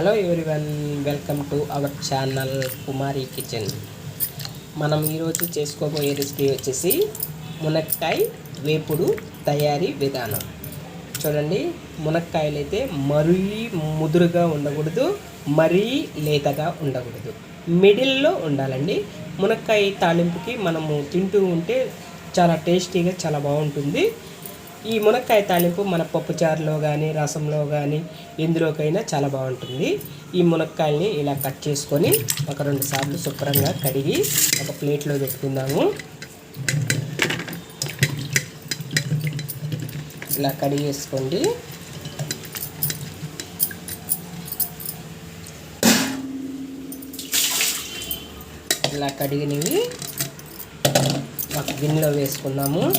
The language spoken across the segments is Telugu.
Hello everyone welcome to our channel Kumari kitchen మనం ఈరోజు చేసుకోబోయే రెసిపీ వచ్చేసి మునక్కాయ వేపుడు తయారీ విధానం. చూడండి మునక్కాయలు అయితే మరీ ముదురుగా ఉండకూడదు మరీ లేతగా ఉండకూడదు. మిడిల్లో ఉండాలండి. మునక్కాయ తాలింపుకి మనము తింటూ ఉంటే చాలా టేస్టీగా చాలా బాగుంటుంది. ఈ మునక్కాయ తాలింపు మన పప్పుచారులో కానీ రసంలో కానీ ఎందులోకైనా చాలా బాగుంటుంది. ఈ మునక్కాయల్ని ఇలా కట్ చేసుకొని ఒక రెండు సార్లు శుభ్రంగా కడిగి ఒక ప్లేట్లో పెట్టుకుందాము. ఇలా కడిగేసుకోండి ఇలా కడిగినవి ఒక గిన్నెలో వేసుకున్నాము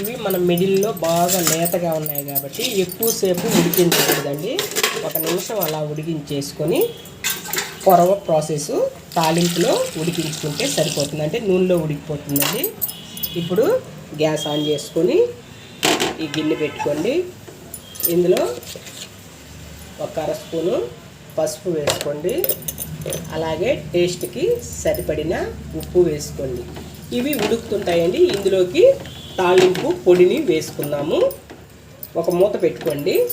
ఇవి మన మిడిల్లో బాగా లేతగా ఉన్నాయి కాబట్టి ఎక్కువసేపు ఉడికించకూడదండి. ఒక నిమిషం అలా ఉడికించేసుకొని పొరవ ప్రాసెస్ తాలింపులో ఉడికించుకుంటే సరిపోతుంది. అంటే నూనెలో ఉడికిపోతుందండి. ఇప్పుడు గ్యాస్ ఆన్ చేసుకొని ఈ గిన్నె పెట్టుకోండి. ఇందులో ఒక అర స్పూను పసుపు వేసుకోండి. అలాగే టేస్ట్కి సరిపడిన ఉప్పు వేసుకోండి. ఇవి ఉడుకుతుంటాయండి. ఇందులోకి తాలింపు పొడిని వేసుకుందాము. ఒక మూత పెట్టుకోండి.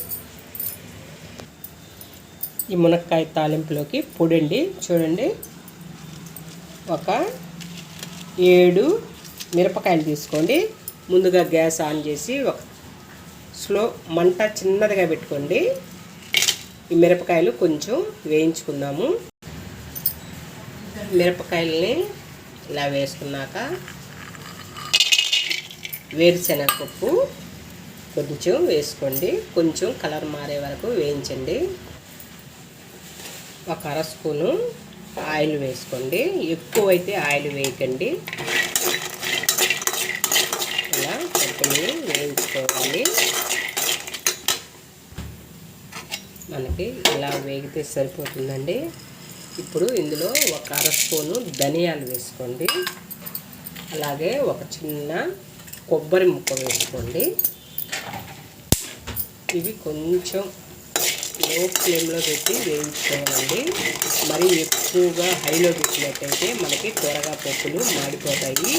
ఈ మునక్కాయ తాలింపులోకి పొడండి చూడండి. ఒక ఏడు మిరపకాయలు తీసుకోండి. ముందుగా గ్యాస్ ఆన్ చేసి ఒక స్లో మంట చిన్నదిగా పెట్టుకోండి. ఈ మిరపకాయలు కొంచెం వేయించుకుందాము. మిరపకాయలని ఇలా వేసుకున్నాక వేరుశనగపప్పు కొంచెం వేసుకోండి. కొంచెం కలర్ మారే వరకు వేయించండి. ఒక అర స్పూను ఆయిల్ వేసుకోండి. ఎక్కువైతే ఆయిల్ వేయకండి. ఇలా పప్పుని వేయించుకోవాలి. మనకి ఇలా వేగితే సరిపోతుందండి. ఇప్పుడు ఇందులో ఒక అర స్పూను ధనియాలు వేసుకోండి. అలాగే ఒక చిన్న కొబ్బరి ముక్క వేసుకోండి. ఇవి కొంచెం లో ఫ్లేమ్లో పెట్టి వేయించుకోవాలండి. మరి ఎక్కువగా హైలో పెట్టినట్టయితే మనకి త్వరగా పప్పులు మాడిపోతాయి.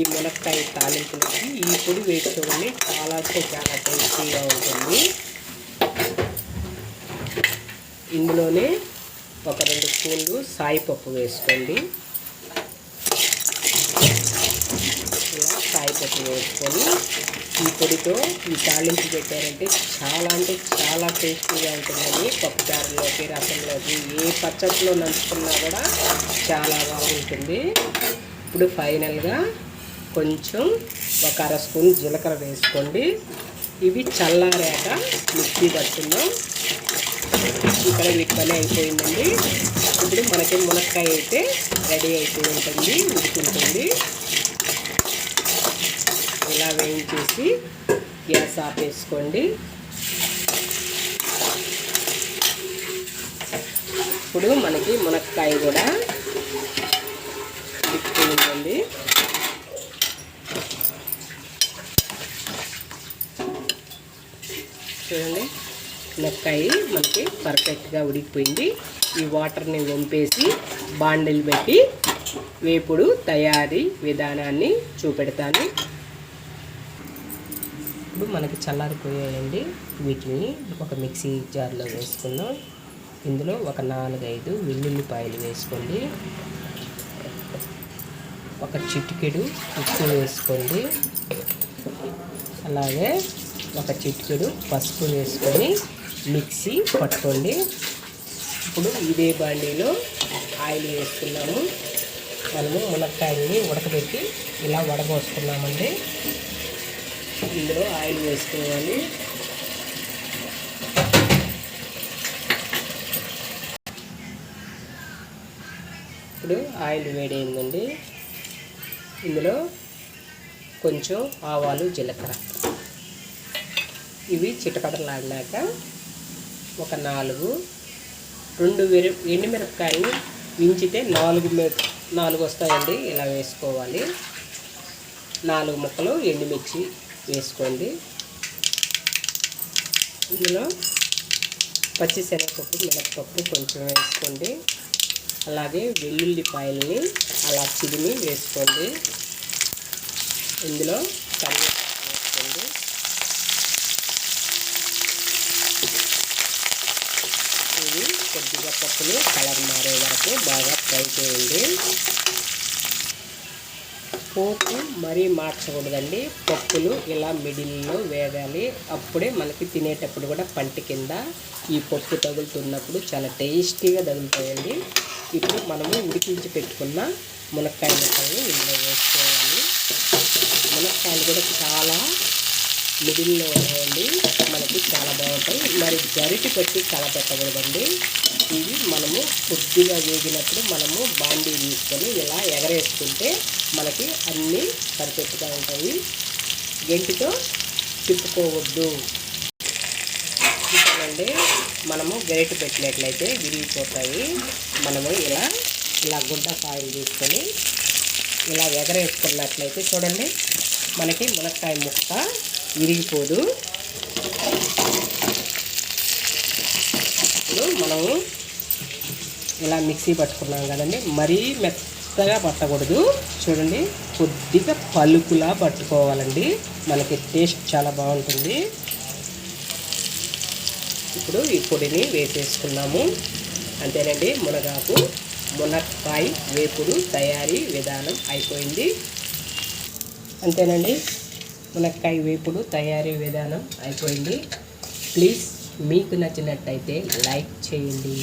ఈ మునక్కాయ తాలింపులకి ఈ పొడి వేసుకోవాలి చాలా చాలా టేస్టీగా ఉంటుంది. ఇందులోనే ఒక రెండు స్పూన్లు సాయిపప్పు వేసుకోండి. ఇలా సాయిపప్పు వేసుకొని ఈ పొడితో ఈ తాలింపు పెట్టారంటే చాలా అంటే చాలా టేస్టీగా ఉంటుందండి. పప్పుచారులోకి రసంలోకి ఏ పచ్చట్లో నంచుకున్నా కూడా చాలా బాగుంటుంది. ఇప్పుడు ఫైనల్గా కొంచెం ఒక అర స్పూన్ జీలకర్ర వేసుకోండి. ఇవి చల్లారాక మిక్సీ పడుతున్నాం ఇక్కడ వీటి పని అయిపోయిందండి. ఇప్పుడు మనకి మునక్కాయ అయితే రెడీ అయిపోయి ఉంటుంది ఉడుకుంటుంది. ఇలా వేయించేసి గ్యాస్ ఆపేసుకోండి ఇప్పుడు మనకి మునక్కాయ కూడా ఉడికిపోయిందండి చూడండి మునక్కాయ మనకి పర్ఫెక్ట్గా ఉడికిపోయింది. ఈ వాటర్ని వంపేసి బాండిల్ పెట్టి వేపుడు తయారీ విధానాన్ని చూపెడతాను. ఇప్పుడు మనకి చల్లారిపోయాయండి. వీటిని ఒక మిక్సీ జార్లో వేసుకుందాం. ఇందులో ఒక నాలుగైదు వెల్లుల్లిపాయలు వేసుకోండి. ఒక చిటికెడు ఉప్పు వేసుకోండి. అలాగే ఒక చిటికెడు పసుపు వేసుకొని మిక్సీ పట్టుకోండి. ఇప్పుడు ఇదే బాండీలో ఆయిల్ వేసుకున్నాము. మనము మునక్కాయల్ని ఉడకబెట్టి ఇలా వడబోసుకున్నామండి. ఇందులో ఆయిల్ వేసుకోవాలి. ఇప్పుడు ఆయిల్ వేడైందండి. ఇందులో కొంచెం ఆవాలు జీలకర్ర. ఇవి చిటపటలాడినాక ఒక నాలుగు రెండు వెరు ఎండుమిరపకాయలు వించితే నాలుగు నాలుగు వస్తాయండి. ఇలా వేసుకోవాలి. నాలుగు ముక్కలు ఎండుమిర్చి వేసుకోండి. ఇందులో పచ్చిశనగపప్పు మినప్పప్పు కొంచెం వేసుకోండి. అలాగే వెల్లుల్లిపాయలని అలా చిరిమి వేసుకోండి. ఇందులో కరివేపాకు వేసుకోండి. ఇవి కొద్దిగా పప్పులు కలర్ మారే వరకు బాగా ఫ్రై చేయండి. పోపు మరీ మార్చకూడదండి. పప్పులు ఇలా మిడిల్లో వేగాలి. అప్పుడే మనకి తినేటప్పుడు కూడా పంటి కింద ఈ పప్పు తగులుతున్నప్పుడు చాలా టేస్టీగా తగులుతాయండి. ఇప్పుడు మనము ఉడికించి పెట్టుకున్న మునక్కాయ ముక్కల్ని ఇందులో వేసుకోవాలి. మునక్కాయలు కూడా చాలా మిడిల్లో ఉన్నాయండి. మనకి చాలా బాగుంటాయి. మరి గరిటి పెట్టి కలపెట్టకూడదండి ఇవి మనము కొద్దిగా వేగినప్పుడు మనము బాండీ తీసుకొని ఇలా ఎగరేసుకుంటే మనకి అన్నీ పర్ఫెక్ట్గా ఉంటాయి. గెంటితో తిప్పుకోవద్దు. చూసానండి మనము గరిటె పెట్టినట్లయితే విరిగిపోతాయి. మనము ఇలా ఇలా గుడ్డ కాయలు తీసుకొని ఇలా ఎగరేసుకున్నట్లయితే చూడండి మనకి మునక్కాయ ముక్క విరిగిపోదు. ఇప్పుడు మనము ఇలా మిక్సీ పట్టుకున్నాం కదండి మరీ మెత్తగా పట్టకూడదు. చూడండి కొద్దిగా పలుకులా పట్టుకోవాలండి. మనకి టేస్ట్ చాలా బాగుంటుంది. ఇప్పుడు ఈ పొడిని వేసేసుకున్నాము. అంతేనండి మునగాకు మునక్కాయ వేపుడు తయారీ విధానం అయిపోయింది. అంతేనండి. మునక్కాయ వేపుడు తయారీ విధానం అయిపోయింది. ప్లీజ్ మీకు నచ్చినట్టయితే లైక్ చేయండి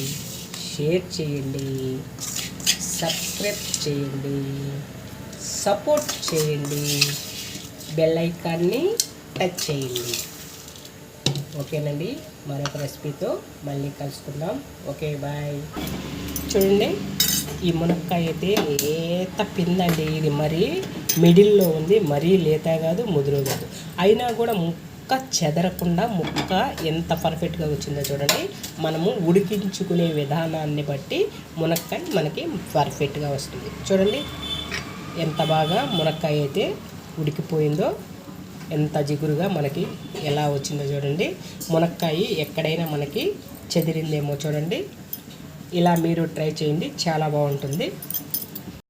షేర్ చేయండి సబ్స్క్రైబ్ చేయండి సపోర్ట్ చేయండి బెల్ ఐకాన్ని టచ్ చేయండి. ఓకేనండి మరొక రెసిపీతో మళ్ళీ కలుసుకుందాం. Okay bye. చూడండి. ఈ మునక్కాయ అయితే లేత పిందండి ఇది మరీ మిడిల్లో ఉంది మరీ లేత కాదు ముదురు కాదు. అయినా కూడా ముక్క చెదరకుండా ముక్క ఎంత పర్ఫెక్ట్గా వచ్చిందో చూడండి. మనము ఉడికించుకునే విధానాన్ని బట్టి మునక్కాయ మనకి పర్ఫెక్ట్గా వస్తుంది. చూడండి ఎంత బాగా మునక్కాయ అయితే ఉడికిపోయిందో ఎంత జిగురుగా మనకి ఎలా వచ్చిందో చూడండి. మునక్కాయ ఎక్కడైనా మనకి చెదిరిందేమో చూడండి. ఇలా మీరు ట్రై చేయండి. చాలా బాగుంటుంది.